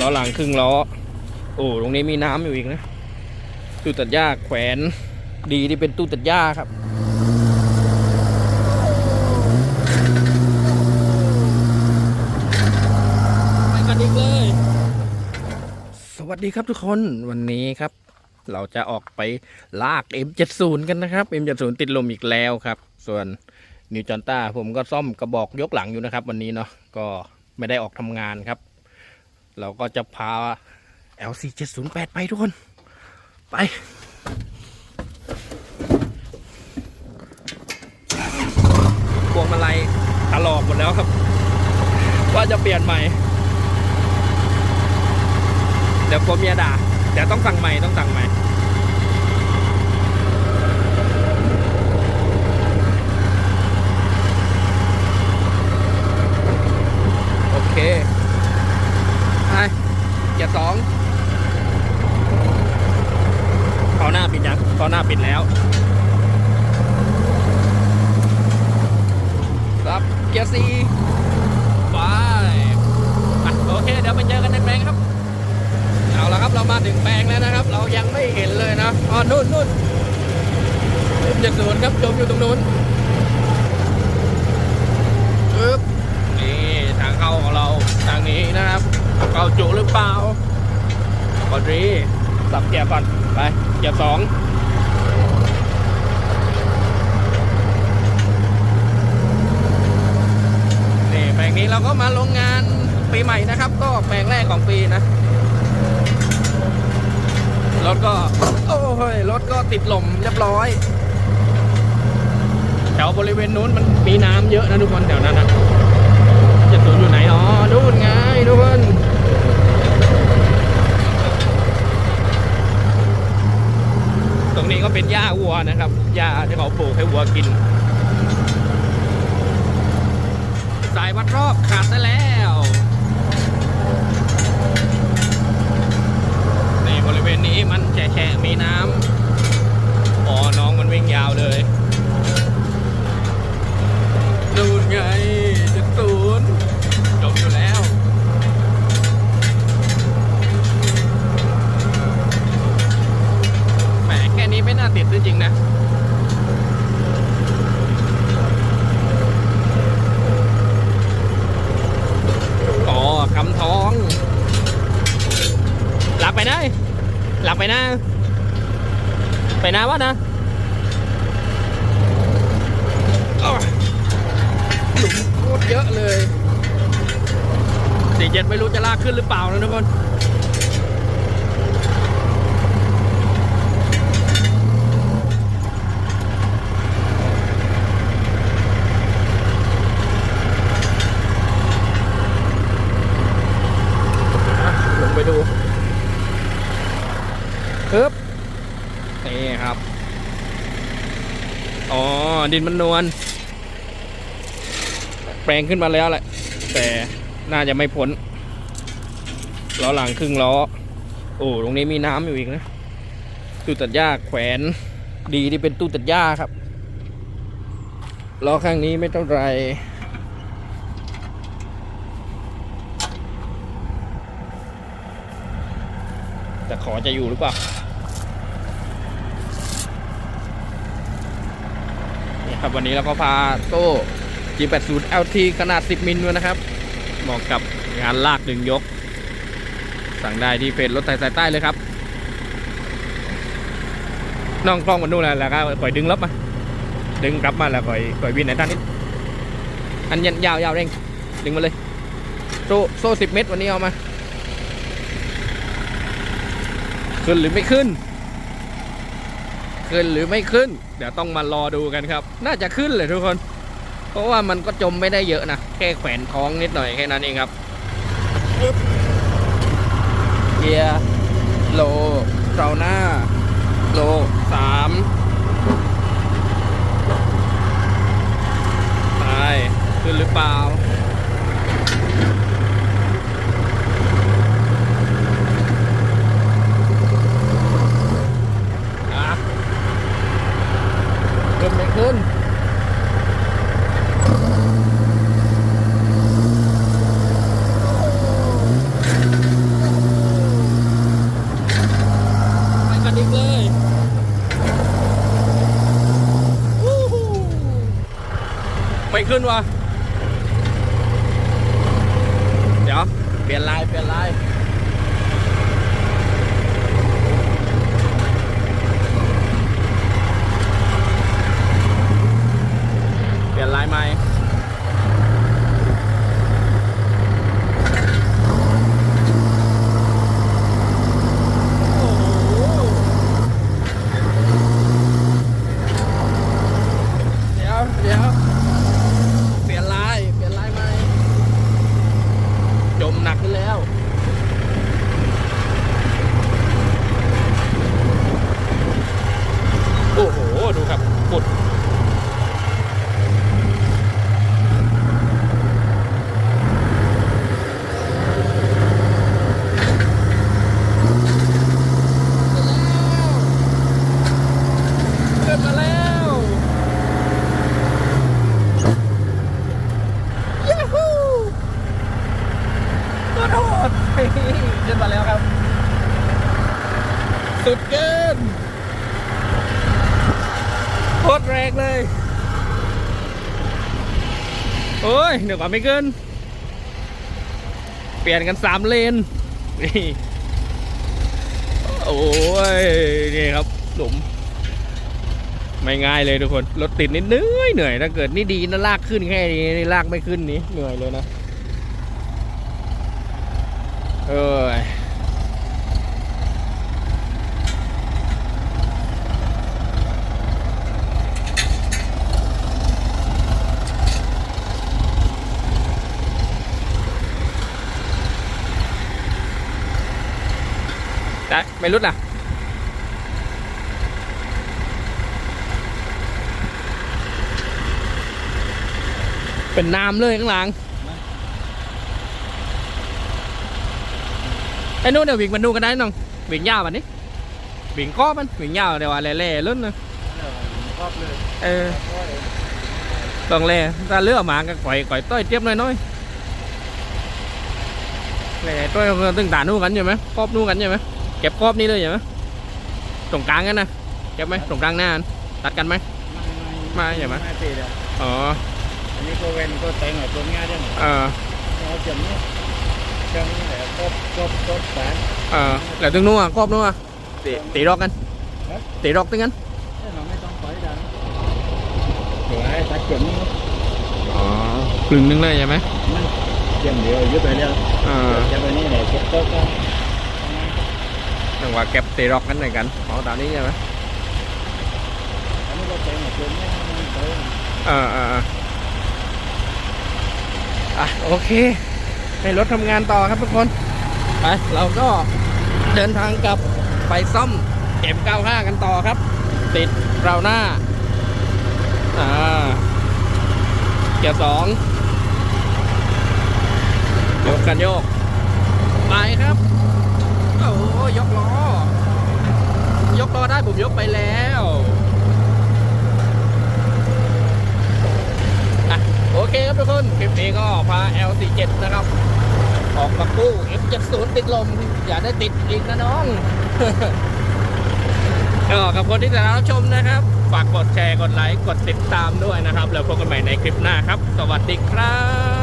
ล้อหลังครึ่งล้อ โอ้ตรงนี้มีน้ำอยู่อีกนะตู้ตัดหญ้าแขวนดีที่เป็นตู้ตัดหญ้าครับไปกันอีกเลย สวัสดีครับทุกคนวันนี้ครับ เราจะออกไปลาก M70 กันนะครับ M70 ติดลมอีกแล้วครับ ส่วนนิวจอนต้าผมก็ซ่อมกระบอกยกหลังอยู่นะครับ วันนี้เนาะก็ไม่ได้ออกทำงานครับ เราก็จะพา LC 708ไปทุกคน ไป พวงมาลัยตลอกหมดแล้วครับ ว่าจะเปลี่ยนใหม่ เดี๋ยวผมเมียด่าเดี๋ยวต้องสั่งใหม่ต้องสั่งใหม่ โอเคไปเกียร์สองเขาหน้าปิดยังเขาหน้าปิดแล้วครับเกียร์สี่ไปอะโอเค เดี๋ยวไปเจอกันในแปลงครับ เอาละครับเรามาถึงแปลงแล้วนะครับ เรายังไม่เห็นเลยนะอ๋อนู่นนู่นจะศูนย์ครับจมอยู่ตรงนู้นปึ๊บนี่ทางเข้าของเราทางนี้นะครับเข้าจุหรือเปล่าบอดีสับเกียร์ก่อนไปเกียร์สองนี่แปลงนี้เราก็มาลงงานปีใหม่นะครับ ก็แปลงแรกของปีนะ รถก็ โอ้ยรถก็ติดลมเรียบร้อย แถวบริเวณนู้นมันมีน้ำเยอะนะทุกคนแถวนั้นนะจะศูนย์อยู่ไหนอ๋อนู่นไงทุกคนตรงนี้ก็เป็นหญ้าวัวนะครับหญ้าที่เขาปลูกให้วัวกิน สายวัดรอบขาดได้แล้ว ในบริเวณนี้มันแฉะๆมีน้ำอ๋อ น้องมันวิ่งยาวเลยดูนไงจะศูนย์จบอยู่แล้ว แหม แค่ นี้ไม่น่าติดจริงๆนะอ๋อคำท้อง หลับไปนะหลับไปนะ ไปนะวะนะอ้าวหลุมโคตรเยอะเลยสี่เจ็ดไม่รู้จะลากขึ้นหรือเปล่านะทุกคน ลงไปดูปึ๊บนี่ครับ อ๋อ ดินมันนวลแปลงขึ้นมาแล้วแหละ แต่น่าจะไม่พ้นล้อหลังครึ่งล้อ โอ้ตรงนี้มีน้ำอยู่อีกนะตู้ตัดหญ้าแขวนดีที่เป็นตู้ตัดหญ้าครับล้อข้างนี้ไม่เท่าไรแต่ขอจะอยู่หรือเปล่า ครับวันนี้เราก็พาโต้ G80 LT ขนาด 10 มิลด้วยนะครับเหมาะกับงานลากดึงยก สั่งได้ที่เพจรถไทยสายใต้เลยครับน้องคล้องมันนู่นแหละแล้วก็ก่อยดึงลบมา ดึงกลับมาแล้วก่อยก่อยวินไหนท่านนี้อันยันยาวยาวเร่งดึงมาเลยโซ่โซ่สิบเมตรวันนี้เอามา ขึ้นหรือไม่ขึ้น ขึ้นหรือไม่ขึ้น เดี๋ยวต้องมารอดูกันครับ น่าจะขึ้นเลยทุกคน เพราะว่ามันก็จมไม่ได้เยอะนะ แค่แขวนท้องนิดหน่อยแค่นั้นเองครับเกียร์โลเสาหน้า โลสามไปขึ้นหรือเปล่า ไม่ขึ้นวะเดี๋ยว เปลี่ยนลาย เปลี่ยนลาย เดี๋ยว เดี๋ยว เปลี่ยนลาย เปลี่ยนลายใหม่ จมหนักขึ้นแล้ว โอ้โห ดูครับปุด เกิดมาแล้วยูฮูตัวโดดเฮ้ย ขึ้นมาแล้วครับ สุดเกินโคตรแรงเลย โอ้ยเดี๋ยวก่อนไม่เกิน เปลี่ยนกันสามเลนนี่โอ้ย นี่ครับ หลุม ไม่ง่ายเลยทุกคน รถติดนิดเหนื่อยเหนื่อยถ้าเกิดนี่ดีนะลากขึ้นแค่นี้นี่ลากไม่ขึ้นนี้เหนื่อยเลยนะ เอ้ยได้ไม่รุดล่ะเป็นน้ำเลยข้างหลัง ไอ้นู่นเนี่ยวิ่งมันดูกันได้น้องวิ่งยาวมันนี่วิ่งก้อมันวิ่งยาวเดี๋ยวว่าแล่ๆลุ้นนะครอบเลยเออต้องแล่ถ้าเลือกหมาก็ก่อยก่อยต้อยเทียบหน้อยๆแล่ต้อยก็ตึงตานู่กันใช่ไหมครอบนู่กันใช่ไหมเก็บครอบนี้เลยใช่ไหมตรงกลางกันนะเก็บไหมตรงกลางหน้าอันตัดกันไหมไม่ใช่ไหมไม่ติดอะอ๋ออันนี้ก็เว้นก็แต่งไอ้ตัวง่ายได้หมดเออเอาจำนี้ จังนี่แหละครบครบครบแสนเออแล้วตึงนู่นอะครอบนู่นอะตีตีดอกกันครับ ตีดอกตึงกันเราไม่ต้องปล่อยดังเดี๋ยวไอ้ตัดจำนี้อ๋อครึ่งนึงเลยใช่ไหมมันเยี่ยมเดียวยึดไปเรื่อยอ่าจะไปนี่แหละเก็บโต๊ะกันนึกว่าเก็บตีร็อกกันไหนกันเอาตามนี้ใช่ไหมอันนี้ก็แต่งไอ้ตัวง่ายมันโตอ่าอ่าอ่าอะโอเค ให้รถทำงานต่อครับทุกคน ไป เราก็เดินทางกลับไปซ่อม M95 กันต่อครับ ติดเราหน้า อ่า เกียร์สองยกกันโยก ไปครับ โอ้โหยกล้อ ยกล้อได้ผมยกไปแล้วโอเคครับทุกคน คลิปนี้ก็พา L47 นะครับ ออกมากู้ F70 ติดลม อย่าได้ติดอีกนะน้องก็ขอบคุณที่ติดตามรับชมนะครับ ฝากกดแชร์ กดไลค์ กดติดตามด้วยนะครับ แล้วพบกันใหม่ในคลิปหน้าครับ สวัสดีครับ